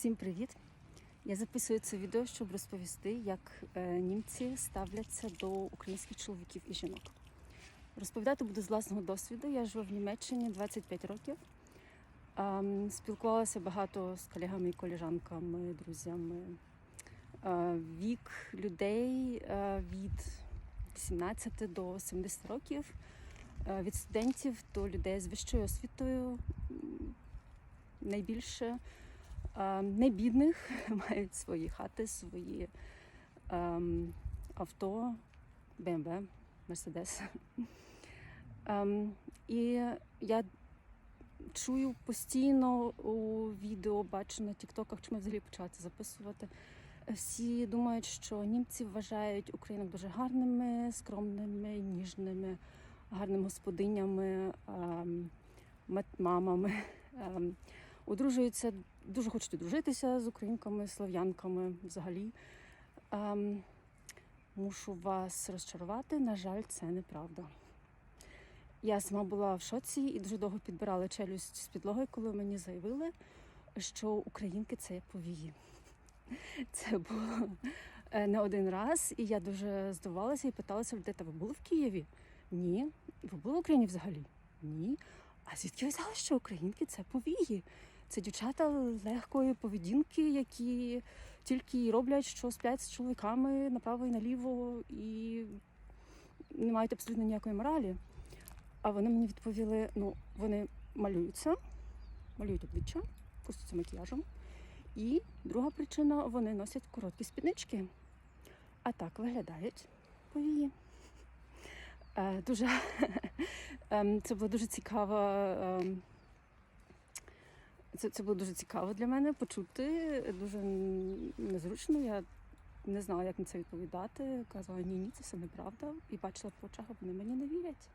Всім привіт! Я записую це відео, щоб розповісти, як е, німці ставляться до українських чоловіків і жінок. Розповідати буду з власного досвіду. Я живу в Німеччині 25 років. Ем, Спілкувалася багато з колегами і коліжанками, друзями. Е, Вік людей е, від 18 до 70 років, від студентів до людей з вищою освітою найбільше. Не бідних мають свої хати, свої ем, авто, BMW, Mercedes. Ем, і я чую постійно у відео, бачу на тіктоках, чому взагалі почала це записувати. Всі думають, що німці вважають українок дуже гарними, скромними, ніжними, гарними господинями, ем, мамами. Ем, Одружуються, дуже хочуть одружитися з українками, слов'янками взагалі. Ем, мушу вас розчарувати. На жаль, це неправда. Я сама була в шоці і дуже довго підбирала челюсть з підлогою, коли мені заявили, що українки це повії. Це було е, не один раз, і я дуже здивувалася і питалася людей, та ви були в Києві? Ні. Ви були в Україні взагалі? Ні. А звідки ви взяли, що українки це повії? Це дівчата легкої поведінки, які тільки роблять, що сплять з чоловіками направо і наліво і не мають абсолютно ніякої моралі. А вони мені відповіли: ну, вони малюються, малюють обличчя, користуються макіяжем. І друга причина вони носять короткі спіднички. А так виглядають повії. Е, дуже ем, це було дуже цікаво. Це, це було дуже цікаво для мене почути. Дуже незручно. Я не знала, як на це відповідати. Казала, ні, ні, це все неправда. І бачила по очах, вони мені не вірять.